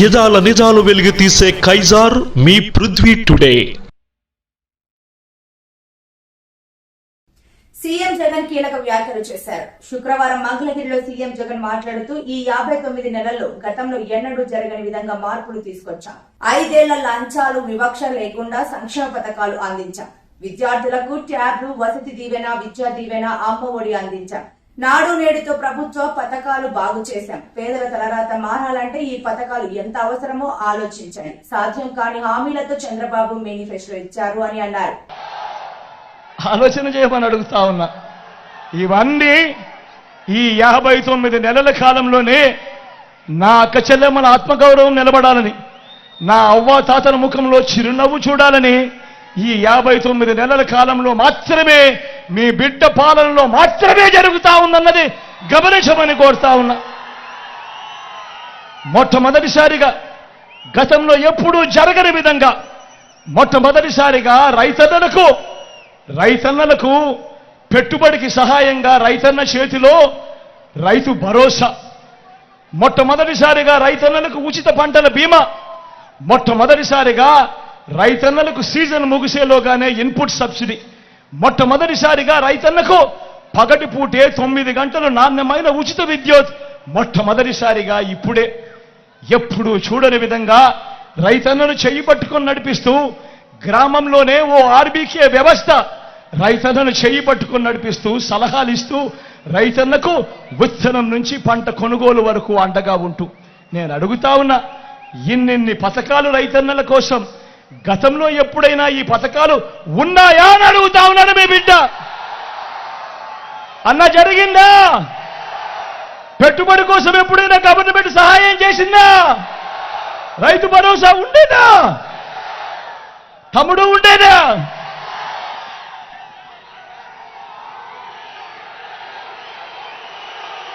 యదాల నిజాలు వెలిగి తీసే కైజార్ మీ పృథ్వీ టుడే. సీఎం జగన్ కీలక వ్యాఖ్యలు చేశారు. శుక్రవారం మంగళగిరిలో సీఎం జగన్ మాట్లాడుతూ ఈ యాభై తొమ్మిది నెలల్లో గతంలో ఎన్నడూ జరగని విధంగా మార్పులు తీసుకొచ్చాం. ఐదేళ్ళ లంచాలు వివక్ష లేకుండా సంక్షేమ పథకాలు అందించాం. విద్యార్థులకు ట్యాబ్లు వసతి దీవెన విద్యా దీవెన అమ్మఒడి అందించాం. నాడు నేడుతో ప్రభుత్వ పథకాలు బాగు చేశాం. పేదల తలరాత మారాలంటే ఈ పథకాలు ఎంత అవసరమో ఆలోచించండి. సాధ్యం కాని హామీలతో చంద్రబాబు మేనిఫెస్టో ఇచ్చారు అని అన్నారు. ఆలోచన చేయమని అడుగుతా ఉన్నా. ఇవన్నీ ఈ యాభై తొమ్మిది నెలల కాలంలోనే నా అక్క చెల్లెమ్మల ఆత్మగౌరవం నిలబడాలని నా అవ్వ తాతల ముఖంలో చిరునవ్వు చూడాలని ఈ యాభై తొమ్మిది నెలల కాలంలో మాత్రమే మీ బిడ్డ పాలనలో మాత్రమే జరుగుతా ఉందన్నది గమనించమని కోరుతా ఉన్నా. మొట్టమొదటిసారిగా గతంలో ఎప్పుడూ జరగని విధంగా మొట్టమొదటిసారిగా రైతన్నలకు రైతన్నలకు పెట్టుబడికి సహాయంగా రైతన్న చేతిలో రైతు భరోసా. మొట్టమొదటిసారిగా రైతన్నలకు ఉచిత పంటల బీమా. మొట్టమొదటిసారిగా రైతన్నలకు సీజన్ ముగిసేలోగానే ఇన్పుట్ సబ్సిడీ. మొట్టమొదటిసారిగా రైతన్నకు పగటి పూటే తొమ్మిది గంటలు నాణ్యమైన ఉచిత విద్యుత్. మొట్టమొదటిసారిగా ఇప్పుడే. ఎప్పుడూ చూడని విధంగా రైతన్నను చెయ్యి పట్టుకొని నడిపిస్తూ గ్రామంలోనే ఓ ఆర్బీకే వ్యవస్థ. రైతన్నను చెయ్యి పట్టుకొని నడిపిస్తూ సలహాలు ఇస్తూ రైతన్నకు విత్తనం నుంచి పంట కొనుగోలు వరకు అండగా ఉంటూ. నేను అడుగుతా ఉన్నా ఇన్నిన్ని పథకాలు రైతన్నల కోసం గతంలో ఎప్పుడైనా ఈ పథకాలు ఉన్నాయా అని అడుగుతా ఉన్నాడు మీ బిడ్డ. అన్న జరిగిందా? పెట్టుబడి కోసం ఎప్పుడైనా గవర్నమెంట్ సహాయం చేసిందా? రైతు భరోసా ఉండేదా? తమ్ముడు ఉండేదా?